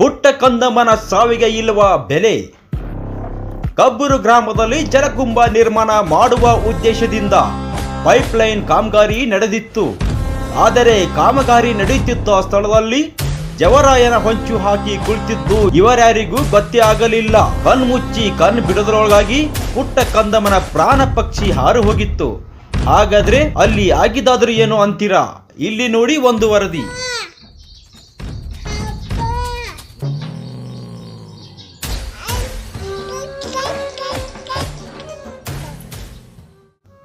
ಪುಟ್ಟ ಕಂದಮ್ಮನ ಸಾವಿಗೆ ಇಲ್ಲುವ ಬೆಲೆ. ಕಬ್ಬೂರು ಗ್ರಾಮದಲ್ಲಿ ಜಲಕುಂಭ ನಿರ್ಮಾಣ ಮಾಡುವ ಉದ್ದೇಶದಿಂದ ಪೈಪ್ಲೈನ್ ಕಾಮಗಾರಿ ನಡೆದಿತ್ತು. ಆದರೆ ಕಾಮಗಾರಿ ನಡೆಯುತ್ತಿದ್ದ ಸ್ಥಳದಲ್ಲಿ ಜವರಾಯನ ಹೊಂಚು ಹಾಕಿ ಕುಳಿತಿದ್ದು ಇವರ್ಯಾರಿಗೂ ಗೊತ್ತೇ ಆಗಲಿಲ್ಲ. ಕಣ್ಮುಚ್ಚಿ ಕಣ್ ಬಿಡದರೊಳಗಾಗಿ ಪುಟ್ಟ ಕಂದಮ್ಮನ ಪ್ರಾಣ ಪಕ್ಷಿ ಹಾರು ಹೋಗಿತ್ತು. ಹಾಗಾದ್ರೆ ಅಲ್ಲಿ ಆಗಿದಾದ್ರೂ ಏನು ಅಂತೀರಾ? ಇಲ್ಲಿ ನೋಡಿ ಒಂದು ವರದಿ.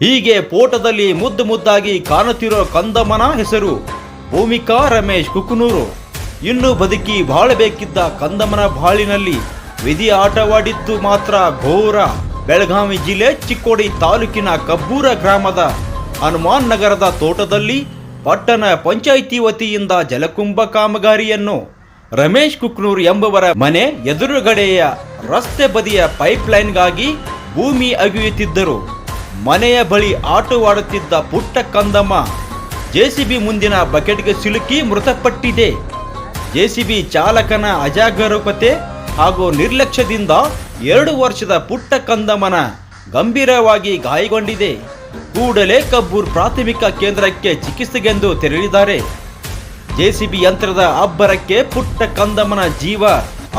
ಹೀಗೆ ಪೋಟದಲ್ಲಿ ಮುದ್ದು ಮುದ್ದಾಗಿ ಕಾಣುತ್ತಿರೋ ಕಂದಮ್ಮನ ಹೆಸರು ಭೂಮಿಕಾ ರಮೇಶ್ ಕುಕುನೂರು. ಇನ್ನು ಬದುಕಿ ಬಾಳಬೇಕಿದ್ದ ಕಂದಮ್ಮನ ಬಾಳಿನಲ್ಲಿ ವಿಧಿ ಆಟವಾಡಿದ್ದು ಮಾತ್ರ ಘೋರ. ಬೆಳಗಾವಿ ಜಿಲ್ಲೆ ಚಿಕ್ಕೋಡಿ ತಾಲೂಕಿನ ಕಬ್ಬೂರ ಗ್ರಾಮದ ಹನುಮಾನ್ ನಗರದ ತೋಟದಲ್ಲಿ ಪಟ್ಟಣ ಪಂಚಾಯಿತಿ ವತಿಯಿಂದ ಜಲಕುಂಭ ಕಾಮಗಾರಿಯನ್ನು ರಮೇಶ್ ಕುಕ್ನೂರ್ ಎಂಬುವರ ಮನೆ ಎದುರುಗಡೆಯ ರಸ್ತೆ ಬದಿಯ ಪೈಪ್ಲೈನ್ಗಾಗಿ ಭೂಮಿ ಅಗೆಯುತ್ತಿದ್ದರು. ಮನೆಯ ಬಳಿ ಆಟವಾಡುತ್ತಿದ್ದ ಪುಟ್ಟ ಕಂದಮ್ಮ ಜೆಸಿಬಿ ಮುಂದಿನ ಬಕೆಟ್ಗೆ ಸಿಲುಕಿ ಮೃತಪಟ್ಟಿದೆ. ಜೆಸಿಬಿ ಚಾಲಕನ ಅಜಾಗರೂಕತೆ ಹಾಗೂ ನಿರ್ಲಕ್ಷ್ಯದಿಂದ ಎರಡು ವರ್ಷದ ಪುಟ್ಟ ಕಂದಮ್ಮನ ಗಂಭೀರವಾಗಿ ಗಾಯಗೊಂಡಿದೆ. ಕೂಡಲೇ ಕಬ್ಬೂರ್ ಪ್ರಾಥಮಿಕ ಕೇಂದ್ರಕ್ಕೆ ಚಿಕಿತ್ಸೆಗೆಂದು ತೆರಳಿದ್ದಾರೆ. ಜೆಸಿಬಿ ಯಂತ್ರದ ಅಬ್ಬರಕ್ಕೆ ಪುಟ್ಟ ಕಂದಮ್ಮನ ಜೀವ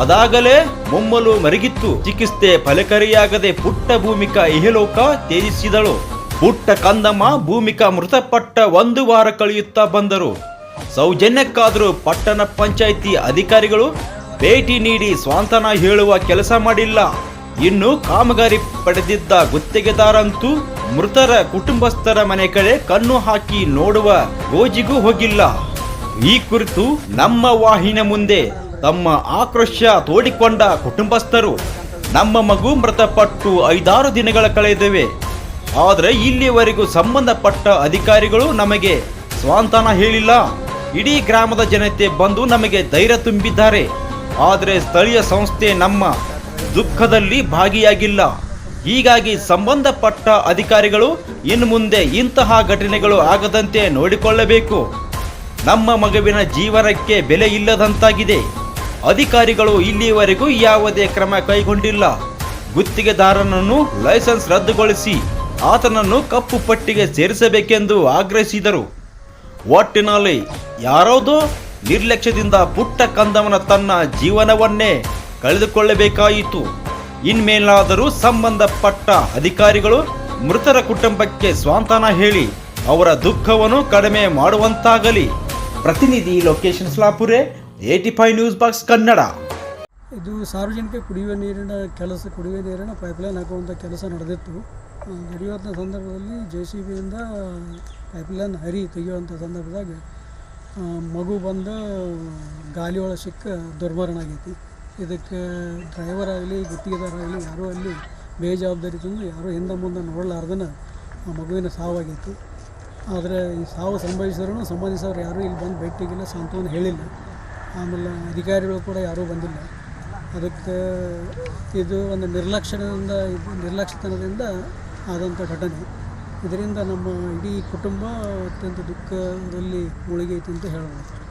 ಅದಾಗಲೇ ಮೊಮ್ಮಲು ಮರಗಿತ್ತು. ಚಿಕಿತ್ಸೆ ಫಲಕರಿಯಾಗದೆ ಪುಟ್ಟ ಭೂಮಿಕಾ ಇಹಲೋಕ ತ್ಯಜಿಸಿದಳು. ಪುಟ್ಟ ಕಂದಮ್ಮ ಭೂಮಿಕಾ ಮೃತಪಟ್ಟ ಒಂದು ವಾರ ಕಳೆಯುತ್ತಾ ಬಂದರು. ಸೌಜನ್ಯಕ್ಕಾದರೂ ಪಟ್ಟಣ ಪಂಚಾಯಿತಿ ಅಧಿಕಾರಿಗಳು ಭೇಟಿ ನೀಡಿ ಸ್ವಾಂತನ ಹೇಳುವ ಕೆಲಸ ಮಾಡಿಲ್ಲ. ಇನ್ನು ಕಾಮಗಾರಿ ಪಡೆದಿದ್ದ ಗುತ್ತಿಗೆದಾರಂತೂ ಮೃತರ ಕುಟುಂಬಸ್ಥರ ಮನೆ ಕಡೆ ಕಣ್ಣು ಹಾಕಿ ನೋಡುವ ಗೋಜಿಗೂ ಹೋಗಿಲ್ಲ. ಈ ಕುರಿತು ನಮ್ಮ ವಾಹಿನ ಮುಂದೆ ತಮ್ಮ ಆಕ್ರೋಶ ತೋಡಿಕೊಂಡ ಕುಟುಂಬಸ್ಥರು ನಮ್ಮ ಮಗು ಮೃತಪಟ್ಟು ಐದಾರು ದಿನಗಳ ಕಳೆದಿವೆ. ಆದರೆ ಇಲ್ಲಿಯವರೆಗೂ ಸಂಬಂಧಪಟ್ಟ ಅಧಿಕಾರಿಗಳು ನಮಗೆ ಸ್ವಾಂತನ ಹೇಳಿಲ್ಲ. ಇಡೀ ಗ್ರಾಮದ ಜನತೆ ಬಂದು ನಮಗೆ ಧೈರ್ಯ ತುಂಬಿದ್ದಾರೆ. ಆದರೆ ಸ್ಥಳೀಯ ಸಂಸ್ಥೆ ನಮ್ಮ ದುಃಖದಲ್ಲಿ ಭಾಗಿಯಾಗಿಲ್ಲ. ಹೀಗಾಗಿ ಸಂಬಂಧಪಟ್ಟ ಅಧಿಕಾರಿಗಳು ಇನ್ನು ಮುಂದೆ ಇಂತಹ ಘಟನೆಗಳು ಆಗದಂತೆ ನೋಡಿಕೊಳ್ಳಬೇಕು. ನಮ್ಮ ಮಗುವಿನ ಜೀವನಕ್ಕೆ ಬೆಲೆ ಇಲ್ಲದಂತಾಗಿದೆ. ಅಧಿಕಾರಿಗಳು ಇಲ್ಲಿಯವರೆಗೂ ಯಾವುದೇ ಕ್ರಮ ಕೈಗೊಂಡಿಲ್ಲ. ಗುತ್ತಿಗೆದಾರನನ್ನು ಲೈಸೆನ್ಸ್ ರದ್ದುಗೊಳಿಸಿ ಆತನನ್ನು ಕಪ್ಪು ಪಟ್ಟಿಗೆ ಸೇರಿಸಬೇಕೆಂದು ಆಗ್ರಹಿಸಿದರು. ಒಟ್ಟಿನಲ್ಲಿ ಯಾರೋದೋ ನಿರ್ಲಕ್ಷ್ಯದಿಂದ ಪುಟ್ಟ ಕಂದವನ ತನ್ನ ಜೀವನವನ್ನೇ ಕಳೆದುಕೊಳ್ಳಬೇಕಾಯಿತು. ಇನ್ಮೇಲಾದರೂ ಸಂಬಂಧಪಟ್ಟ ಅಧಿಕಾರಿಗಳು ಮೃತರ ಕುಟುಂಬಕ್ಕೆ ಸ್ವಾಂತನ ಹೇಳಿ ಅವರ ದುಃಖವನ್ನು ಕಡಿಮೆ ಮಾಡುವಂತಾಗಲಿ. ಪ್ರತಿನಿಧಿ location Slapure eighty five news box Kannada. ಇದು ಸಾರ್ವಜನಿಕ ಕುಡಿಯುವ ನೀರಿನ ಕೆಲಸ, ಕುಡಿಯುವ ನೀರಿನ ಪೈಪ್ಲೈನ್ ಹಾಕುವಂಥ ಕೆಲಸ ನಡೆದಿತ್ತು. ನಡೆಯುವಂಥ ಸಂದರ್ಭದಲ್ಲಿ ಜೆ ಸಿ ಬಿಯಿಂದ ಪೈಪ್ಲೈನ್ ಹರಿ ತೆಗೆಯುವಂಥ ಸಂದರ್ಭದಾಗ ಮಗು ಬಂದು ಗಾಲಿ ಸಿಕ್ಕ ದುರ್ಮರಣ ಆಗೈತಿ. ಇದಕ್ಕೆ ಡ್ರೈವರ್ ಆಗಲಿ ಗುತ್ತಿಗೆದಾರಾಗಲಿ ಯಾರೂ ಅಲ್ಲಿ ಬೇಜವಾಬ್ದಾರಿ ತಂದು ಯಾರೂ ಹಿಂದೆ ಮುಂದೆ ನೋಡಲಾರ್ದನ ಆ ಮಗುವಿನ ಸಾವಾಗೈತಿ ಆದರೆ ಈ ಸಾವು ಸಂಭವಿಸಿದ್ರೂ ಸಂಬಂಧಿಸೋರು ಯಾರೂ ಇಲ್ಲಿ ಬಂದು ಭೇಟಿಗಿಲ್ಲ ಸಾಂತ್ವನ ಹೇಳಿಲ್ಲ. ಆಮೇಲೆ ಅಧಿಕಾರಿಗಳು ಕೂಡ ಯಾರೂ ಬಂದಿಲ್ಲ. ಅದಕ್ಕೆ ಇದು ಒಂದು ನಿರ್ಲಕ್ಷ್ಯದಿಂದ ನಿರ್ಲಕ್ಷ್ಯತನದಿಂದ ಆದಂಥ ಘಟನೆ. ಇದರಿಂದ ನಮ್ಮ ಇಡೀ ಕುಟುಂಬ ಅತ್ಯಂತ ದುಃಖದಲ್ಲಿ ಮುಳುಗೈತೆ ಅಂತ ಹೇಳ್ಬೋದು